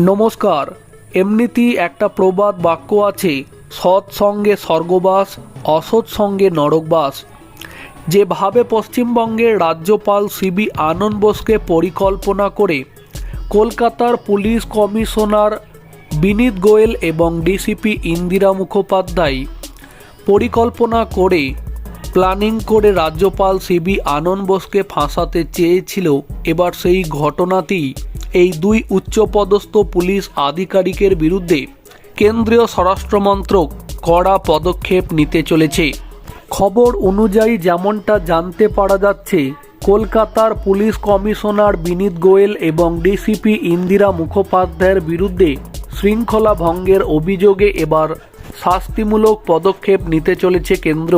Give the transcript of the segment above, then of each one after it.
নমস্কার। এমনিতেই একটা প্রবাদ বাক্য আছে, সৎ সঙ্গে স্বর্গবাস, অসৎ সঙ্গে নরকবাস। যেভাবে পশ্চিমবঙ্গের রাজ্যপাল সিবি আনন্দ বোসকে পরিকল্পনা করে কলকাতার পুলিশ কমিশনার বিনীত গোয়েল এবং ডিসিপি ইন্দিরা মুখোপাধ্যায় পরিকল্পনা করে প্ল্যানিং করে রাজ্যপাল সিবি আনন্দ বোসকে ফাঁসাতে চেয়েছিল। এবার সেই ঘটনাটি এই দুই উচ্চপদস্থ পুলিশ আধিকারিকের বিরুদ্ধে কেন্দ্রীয় স্বরাষ্ট্রমন্ত্রক কড়া পদক্ষেপ নিতে চলেছে। খবর অনুযায়ী যেমনটা জানতে পারা যাচ্ছে, কলকাতার পুলিশ কমিশনার বিনীত গোয়েল এবং ডিসিপি ইন্দিরা মুখোপাধ্যায়ের বিরুদ্ধে শৃঙ্খলা ভঙ্গের অভিযোগে এবার শাস্তিমূলক পদক্ষেপ নিতে চলেছে কেন্দ্র।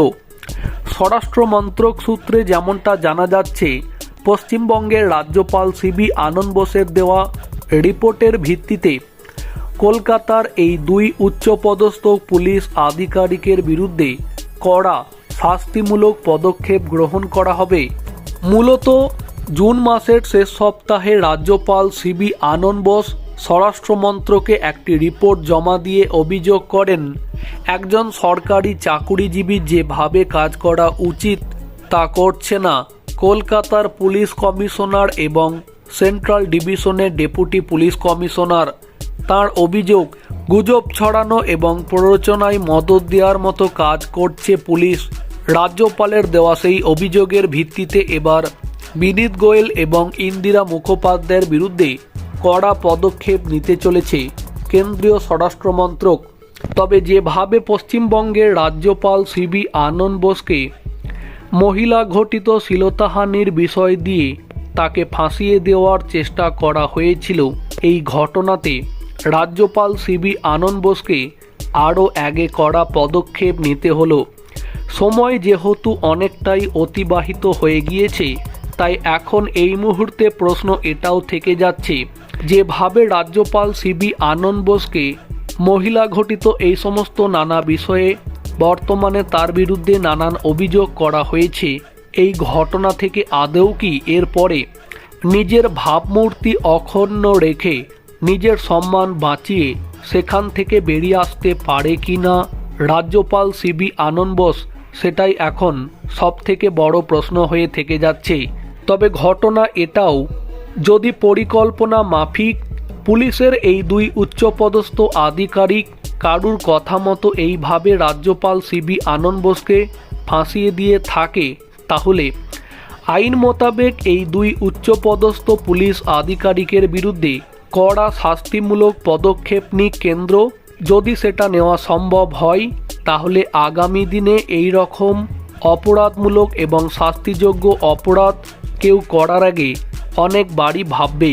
স্বরাষ্ট্র মন্ত্রক সূত্রে যেমনটা জানা যাচ্ছে পশ্চিমবঙ্গের রাজ্যপাল সিবি আনন্দ বোসের দেওয়া রিপোর্টের ভিত্তিতে কলকাতার এই দুই উচ্চপদস্থ পুলিশ আধিকারিকের বিরুদ্ধে কড়া শাস্তিমূলক পদক্ষেপ গ্রহণ করা হবে। মূলত জুন মাসের শেষ সপ্তাহে রাজ্যপাল সিবি আনন্দ বোস স্বরাষ্ট্রমন্ত্রকে একটি রিপোর্ট জমা দিয়ে অভিযোগ করেন, একজন সরকারি চাকুরিজীবী যেভাবে কাজ করা উচিত তা করছে না। কলকাতার পুলিশ কমিশনার এবং সেন্ট্রাল ডিভিশনের ডেপুটি পুলিশ কমিশনার। তার অভিযোগ, গুজব ছড়ানো এবং প্ররোচনায় মদত দেওয়ার মতো কাজ করছে পুলিশ। রাজ্যপালের দেওয়া সেই অভিযোগের ভিত্তিতে এবার বিনীত গোয়েল এবং ইন্দিরা মুখোপাধ্যায়ের বিরুদ্ধে কড়া পদক্ষেপ নিতে চলেছে কেন্দ্রীয় স্বরাষ্ট্রমন্ত্রক। তবে যেভাবে পশ্চিমবঙ্গের রাজ্যপাল সিবি আনন্দ বোসকে মহিলা ঘটিত শ্লীলতাহানির বিষয় দিয়ে তাকে ফাঁসিয়ে দেওয়ার চেষ্টা করা হয়েছিল। এই ঘটনাতে রাজ্যপাল সিবি আনন্দ বোসকে আরও আগে করা পদক্ষেপ নিতে হলো। সময় যেহেতু অনেকটাই অতিবাহিত হয়ে গিয়েছে, তাই এখন এই মুহূর্তে প্রশ্ন এটাও থেকে যাচ্ছে যেভাবে রাজ্যপাল সিবি আনন্দ বোসকে মহিলা ঘটিত এই সমস্ত নানা বিষয়ে বর্তমানে তার বিরুদ্ধে নানান অভিযোগ করা হয়েছে। এই ঘটনা থেকে আদৌ কি এরপরে নিজের ভাবমূর্তি অক্ষুণ্ণ রেখে নিজের সম্মান বাঁচিয়ে সেখান থেকে বেরিয়ে আসতে পারে কি না? রাজ্যপাল সিবি আনন্দ বোস, সেটাই এখন সব থেকে বড় প্রশ্ন হয়ে থেকে যাচ্ছে। তবে ঘটনা এটাও, যদি পরিকল্পনা মাফিক, পুলিশের এই দুই উচ্চপদস্থ আধিকারিক কারুর কথা মতো এইভাবে রাজ্যপাল সিবি আনন্দ বোসকে ফাঁসিয়ে দিয়ে থাকে, তাহলে আইন মোতাবেক এই দুই উচ্চপদস্থ পুলিশ আধিকারিকের বিরুদ্ধে কড়া শাস্তিমূলক পদক্ষেপ নিক কেন্দ্র। যদি সেটা নেওয়া সম্ভব হয়, তাহলে আগামী দিনে এই রকম অপরাধমূলক এবং শাস্তিযোগ্য অপরাধ কেউ করার আগে অনেক বাড়ি ভাববে।